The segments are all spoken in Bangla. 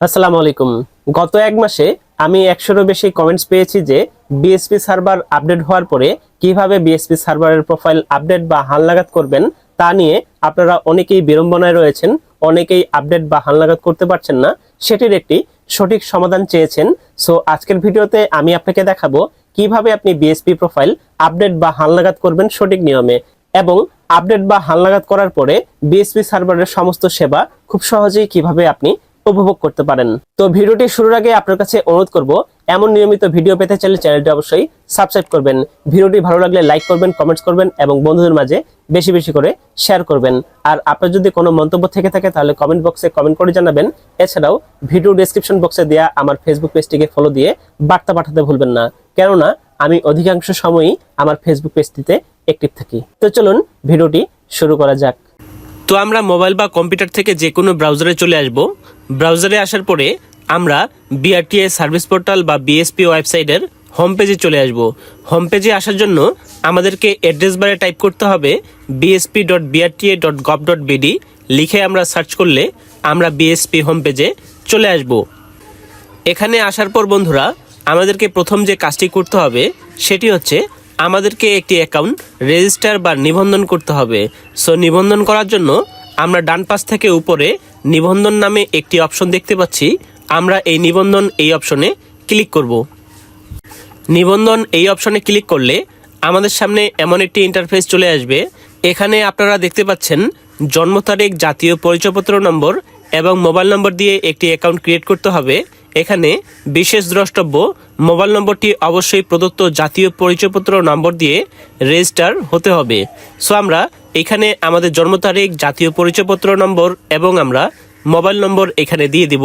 আসসালামু আলাইকুম। গত এক মাসে আমি একশোরও বেশি কমেন্টস পেয়েছি যে বিএসপি সার্ভার আপডেট হওয়ার পরে কীভাবে বিএসপি সার্ভারের প্রোফাইল আপডেট বা হালনাগাদ করবেন তা নিয়ে আপনারা অনেকেই বিড়ম্বনায় রয়েছেন, অনেকেই আপডেট বা হালনাগাদ করতে পারছেন না, সেটির একটি সঠিক সমাধান চেয়েছেন। সো আজকের ভিডিওতে আমি আপনাকে দেখাবো কীভাবে আপনি বিএসপি প্রোফাইল আপডেট বা হালনাগাদ করবেন সঠিক নিয়মে এবং আপডেট বা হালনাগাদ করার পরে বিএসপি সার্ভারের সমস্ত সেবা খুব সহজেই কীভাবে আপনি উপভোগ করতে পারেন। তো ভিডিওটি শুরুর আগে আপনার কাছে অনুরোধ করব, এমন নিয়মিত ভিডিও পেতে চাইলে চ্যানেলটি অবশ্যই সাবস্ক্রাইব করবেন। ভিডিওটি ভালো লাগলে লাইক করবেন কমেন্টস করবেন এবং বন্ধুদের মাঝে বেশি বেশি করে শেয়ার করবেন। আর আপনার যদি কোনো মন্তব্য থেকে থাকে তাহলে কমেন্ট বক্সে কমেন্ট করে জানাবেন। এছাড়াও ভিডিও ডেসক্রিপশন বক্সে দেওয়া আমার ফেসবুক পেজটিকে ফলো দিয়ে বার্তা পাঠাতে ভুলবেন না। কেননা আমি অধিকাংশ সময়ই আমার ফেসবুক পেজটিতে অ্যাক্টিভ থাকি। তো চলুন ভিডিওটি শুরু করা যাক। তো আমরা মোবাইল বা কম্পিউটার থেকে যে কোনো ব্রাউজারে চলে আসব। ব্রাউজারে আসার পরে আমরা বিআরটিএ সার্ভিস পোর্টাল বা বিএসপি ওয়েবসাইটের হোম পেজে চলে আসব। হোম পেজে আসার জন্য আমাদেরকে অ্যাড্রেস বারে টাইপ করতে হবে BSP dot BRTA dot gov dot BD লিখে আমরা সার্চ করলে আমরা বিএসপি হোম পেজে চলে আসব। এখানে আসার পর বন্ধুরা, আমাদেরকে প্রথম যে কাজটি করতে হবে, সেটি হচ্ছে আমাদেরকে একটি অ্যাকাউন্ট রেজিস্টার বা নিবন্ধন করতে হবে। সো নিবন্ধন করার জন্য আমরা ডান পাশ থেকে উপরে নিবন্ধন নামে একটি অপশন দেখতে পাচ্ছি। আমরা এই নিবন্ধন এই অপশনে ক্লিক করব। নিবন্ধন এই অপশনে ক্লিক করলে আমাদের সামনে এমন একটি ইন্টারফেস চলে আসবে। এখানে আপনারা দেখতে পাচ্ছেন জন্ম তারিখ, জাতীয় পরিচয়পত্র নম্বর এবং মোবাইল নম্বর দিয়ে একটি অ্যাকাউন্ট ক্রিয়েট করতে হবে। এখানে বিশেষ দ্রষ্টব্য, মোবাইল নম্বরটি অবশ্যই প্রদত্ত জাতীয় পরিচয়পত্র নম্বর দিয়ে রেজিস্টার হতে হবে। সো আমরা এখানে আমাদের জন্ম তারিখ, জাতীয় পরিচয়পত্র নম্বর এবং আমরা মোবাইল নম্বর এখানে দিয়ে দিব।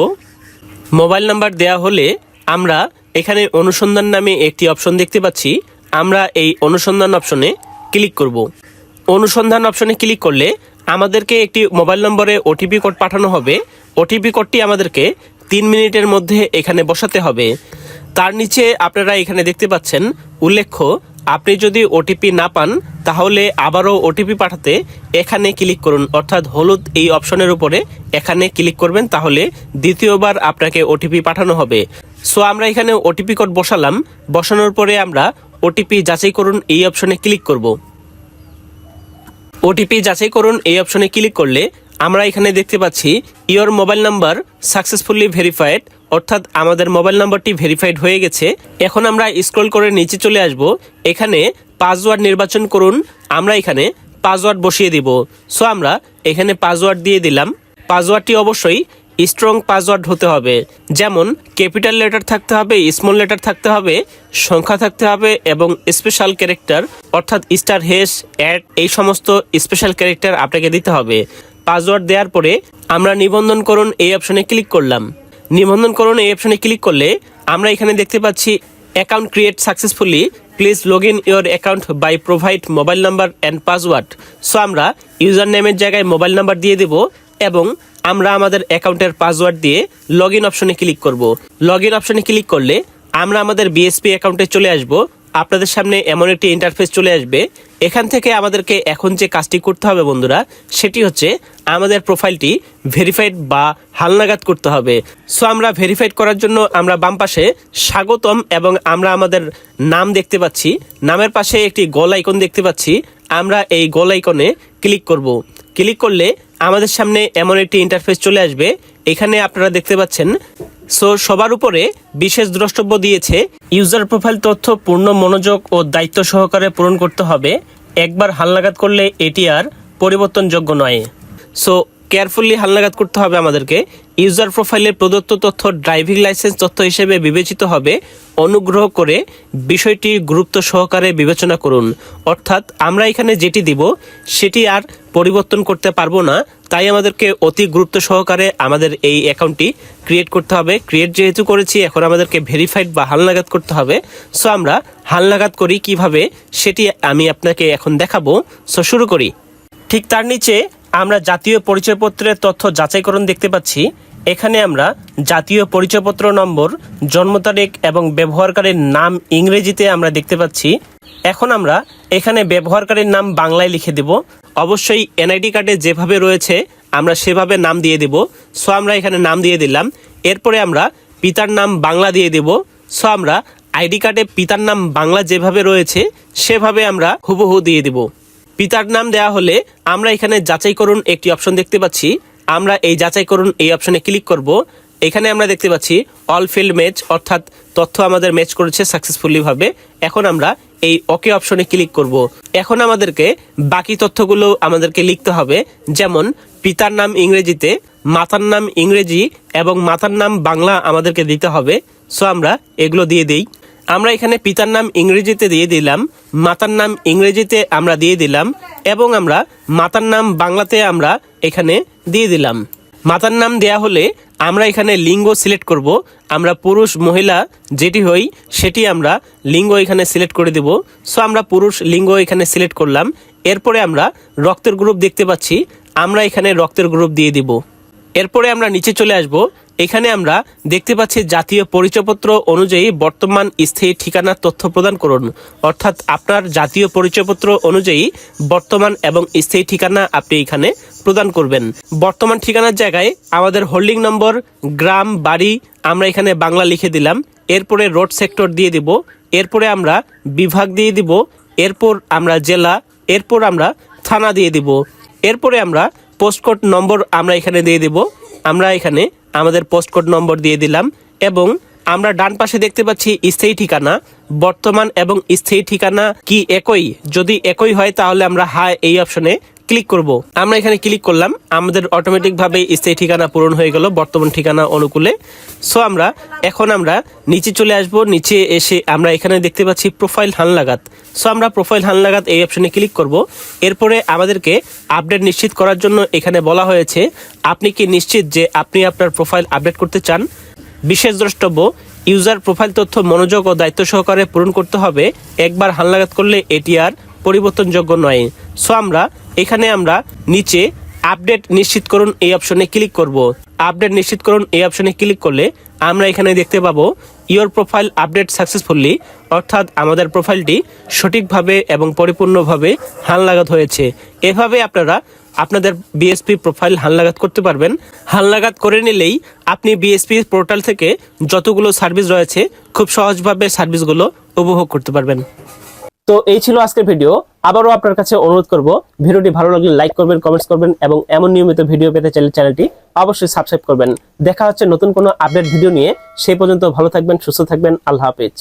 মোবাইল নাম্বার দেয়া হলে আমরা এখানে অনুসন্ধান নামে একটি অপশন দেখতে পাচ্ছি। আমরা এই অনুসন্ধান অপশনে ক্লিক করব। অনুসন্ধান অপশনে ক্লিক করলে আমাদেরকে একটি মোবাইল নম্বরে ওটিপি কোড পাঠানো হবে। ওটিপি কোডটি আমাদেরকে তিন মিনিটের মধ্যে এখানে বসাতে হবে। তার নিচে আপনারা এখানে দেখতে পাচ্ছেন, উল্লেখ্য, আপনি যদি ওটিপি না পান, তাহলে আবারও ওটিপি পাঠাতে এখানে ক্লিক করুন। অর্থাৎ হলুদ এই অপশনের উপরে এখানে ক্লিক করবেন, তাহলে দ্বিতীয়বার আপনাকে ওটিপি পাঠানো হবে। সো, আমরা এখানে ওটিপি কোড বসালাম। বসানোর পরে আমরা ওটিপি যাচাই করুন, এই অপশনে ক্লিক করব। ওটিপি যাচাই করুন, এই অপশনে ক্লিক করলে আমরা এখানে দেখতে পাচ্ছি your mobile number successfully verified অর্থাৎ আমাদের মোবাইল নাম্বারটি ভেরিফাইড হয়ে গেছে। এখন আমরা স্ক্রল করে নিচে চলে আসব। এখানে পাসওয়ার্ড নির্বাচন করুন। আমরা এখানে পাসওয়ার্ড বসিয়ে দিব। সো আমরা এখানে পাসওয়ার্ড দিয়ে দিলাম। পাসওয়ার্ডটি অবশ্যই স্ট্রং পাসওয়ার্ড হতে হবে। যেমন ক্যাপিটাল লেটার থাকতে হবে স্মল লেটার থাকতে হবে, সংখ্যা থাকতে হবে এবং স্পেশাল ক্যারেক্টার অর্থাৎ স্টার হেস অ্যাড এই সমস্ত স্পেশাল ক্যারেক্টার আপনাকে দিতে হবে। পাসওয়ার্ড দেওয়ার পরে আমরা নিবন্ধন করুন এই অপশনে ক্লিক করলাম। নিবন্ধন করুন এই অপশনে ক্লিক করলে আমরা এখানে দেখতে পাচ্ছি account create successfully. Please log in your account by provide mobile number and password. So আমরা ইউজার নেমের জায়গায় মোবাইল নাম্বার দিয়ে দেব এবং আমরা আমাদের অ্যাকাউন্টের পাসওয়ার্ড দিয়ে লগ ইন অপশনে ক্লিক করব। লগ ইন অপশনে ক্লিক করলে আমরা আমাদের বিএসপি অ্যাকাউন্টে চলে আসব। আপনাদের সামনে এমন একটি ইন্টারফেস চলে আসবে। এখান থেকে আমাদেরকে এখন যে কাজটি করতে হবে বন্ধুরা, সেটি হচ্ছে আমাদের প্রোফাইলটি ভেরিফাইড বা হালনাগাদ করতে হবে। সো আমরা ভেরিফাইড করার জন্য আমরা বাম পাশে স্বাগতম এবং আমরা আমাদের নাম দেখতে পাচ্ছি। নামের পাশে একটি গোল আইকন দেখতে পাচ্ছি। আমরা এই গোল আইকনে ক্লিক করব। ক্লিক করলে আমাদের সামনে এমন একটি ইন্টারফেস চলে আসবে। এখানে আপনারা দেখতে পাচ্ছেন সো সবার উপরে বিশেষ দ্রষ্টব্য দিয়েছে ইউজার প্রোফাইল তথ্য পূর্ণ মনোযোগ ও দায়িত্ব সহকারে পূরণ করতে হবে। একবার হালনাগাদ করলে এটি আর পরিবর্তনযোগ্য নয়। সো কেয়ারফুলি হালনাগাদ করতে হবে আমাদেরকে। ইউজার প্রোফাইলের প্রদত্ত তথ্য ড্রাইভিং লাইসেন্স তথ্য হিসেবে বিবেচিত হবে। অনুগ্রহ করে বিষয়টি গুরুত্ব সহকারে বিবেচনা করুন। অর্থাৎ আমরা এখানে যেটি দিব, সেটি আর পরিবর্তন করতে পারব না, তাই আমাদেরকে অতি গুরুত্ব সহকারে আমাদের এই অ্যাকাউন্টটি ক্রিয়েট করতে হবে। ক্রিয়েট যেহেতু করেছি, এখন আমাদেরকে ভেরিফাইড বা হালনাগাদ করতে হবে। সো আমরা হালনাগাদ করি কীভাবে, সেটি আমি আপনাকে এখন দেখাবো। সো শুরু করি। ঠিক তার নিচে আমরা জাতীয় পরিচয়পত্রের তথ্য যাচাইকরণ দেখতে পাচ্ছি। এখানে আমরা জাতীয় পরিচয়পত্র নম্বর, জন্ম তারিখ এবং ব্যবহারকারীর নাম ইংরেজিতে আমরা দেখতে পাচ্ছি। এখন আমরা এখানে ব্যবহারকারীর নাম বাংলায় লিখে দেব। অবশ্যই এনআইডি কার্ডে যেভাবে রয়েছে, আমরা সেভাবে নাম দিয়ে দেব। সো, আমরা এখানে নাম দিয়ে দিলাম। এরপরে আমরা পিতার নাম বাংলা দিয়ে দেব। সো, আমরা আইডি কার্ডে পিতার নাম বাংলা যেভাবে রয়েছে, সেভাবে আমরা হুবহু দিয়ে দেব। পিতার নাম দেওয়া হলে আমরা এখানে যাচাই করুন একটি অপশন দেখতে পাচ্ছি। আমরা এই যাচাই করুন এই অপশনে ক্লিক করব। এখানে আমরা দেখতে পাচ্ছি অল ফিল্ড ম্যাচ অর্থাৎ তথ্য আমাদের ম্যাচ করেছে সাকসেসফুলি ভাবে। এখন আমরা এই ওকে অপশনে ক্লিক করব। এখন আমাদেরকে বাকি তথ্যগুলো আমাদেরকে লিখতে হবে, যেমন পিতার নাম ইংরেজিতে, মাতার নাম ইংরেজি এবং মাতার নাম বাংলা আমাদেরকে দিতে হবে। সো আমরা এগুলো দিয়ে দিই। আমরা এখানে পিতার নাম ইংরেজিতে দিয়ে দিলাম, মাতার নাম ইংরেজিতে আমরা দিয়ে দিলাম এবং আমরা মাতার নাম বাংলাতে আমরা এখানে দিয়ে দিলাম। মাতার নাম দেয়া হলে আমরা এখানে লিঙ্গ সিলেক্ট করব। আমরা পুরুষ, মহিলা, যেটি হই, সেটি আমরা লিঙ্গ এখানে সিলেক্ট করে দেব। সো, আমরা পুরুষ, লিঙ্গ এখানে সিলেক্ট করলাম। এরপরে আমরা রক্তের গ্রুপ দেখতে পাচ্ছি। আমরা এখানে রক্তের গ্রুপ দিয়ে দিব। এরপরে আমরা নিচে চলে আসব। এখানে আমরা দেখতে পাচ্ছি জাতীয় পরিচয়পত্র অনুযায়ী বর্তমান স্থায়ী ঠিকানার তথ্য প্রদান করুন। অর্থাৎ আপনার জাতীয় পরিচয়পত্র অনুযায়ী বর্তমান এবং স্থায়ী ঠিকানা আপনি এখানে প্রদান করবেন। বর্তমান ঠিকানার জায়গায় আমাদের হোল্ডিং নম্বর গ্রাম, বাড়ি, আমরা এখানে বাংলা লিখে দিলাম। এরপরে রোড সেক্টর দিয়ে দিব। এরপরে আমরা বিভাগ দিয়ে দিব। এরপর আমরা জেলা। এরপর আমরা থানা দিয়ে দিব। এরপরে আমরা পোস্টকোড নম্বর আমরা এখানে দিয়ে দেব। আমরা এখানে আমাদের পোস্টকোড নম্বর দিয়ে দিলাম এবং আমরা ডান পাশে দেখতে পাচ্ছি স্থায়ী ঠিকানা। বর্তমান এবং স্থায়ী ঠিকানা কি একই? যদি একই হয় তাহলে আমরা হ্যাঁ এই অপশনে ক্লিক করব। আমরা এখানে ক্লিক করলাম। আমাদের অটোমেটিক ভাবে স্থায়ী ঠিকানা পূরণ হয়ে গেল বর্তমান ঠিকানা অনুকূলে। সো আমরা এখন আমরা নিচে চলে আসব। নিচে এসে আমরা এখানে দেখতে পাচ্ছি প্রোফাইল হালনাগাদ সো আমরা প্রোফাইল হালনাগাদ এই অপশনে ক্লিক করব। এরপরে আমাদেরকে আপডেট নিশ্চিত করার জন্য এখানে বলা হয়েছে, আপনি কি নিশ্চিত যে আপনি আপনার প্রোফাইল আপডেট করতে চান? বিশেষ দ্রষ্টব্য ইউজার প্রোফাইল তথ্য মনোযোগ ও দায়িত্ব সহকারে পূরণ করতে হবে। একবার হালনাগাদ করলে এটি আর পরিবর্তনযোগ্য নয়। সো আমরা এখানে আমরা নিচে আপডেট নিশ্চিত করুন এই অপশনে ক্লিক করব। আপডেট নিশ্চিত করুন এই অপশনে ক্লিক করলে আমরা এখানে দেখতে পাবো ইওর প্রোফাইল আপডেট সাকসেসফুলি অর্থাৎ আমাদের প্রোফাইলটি সঠিকভাবে এবং পরিপূর্ণভাবে হালনাগাদ হয়েছে। এভাবে আপনারা আপনাদের বিএসপি প্রোফাইল হালনাগাদ করতে পারবেন। হালনাগাদ করে নিলেই আপনি বিএসপি পোর্টাল থেকে যতগুলো সার্ভিস রয়েছে, খুব সহজভাবে সার্ভিসগুলো উপভোগ করতে পারবেন। তো এই ছিল আজকের ভিডিও আবারও আপনার কাছে অনুরোধ করব, ভিডিওটি ভালো লাগলে লাইক করবেন কমেন্টস করবেন এবং এমন নিয়মিত ভিডিও পেতে চাইলে চ্যানেলটি অবশ্যই সাবস্ক্রাইব করবেন। দেখা হচ্ছে নতুন কোনো আপডেট ভিডিও নিয়ে। সেই পর্যন্ত ভালো থাকবেন, সুস্থ থাকবেন, আল্লাহ হাফেজ।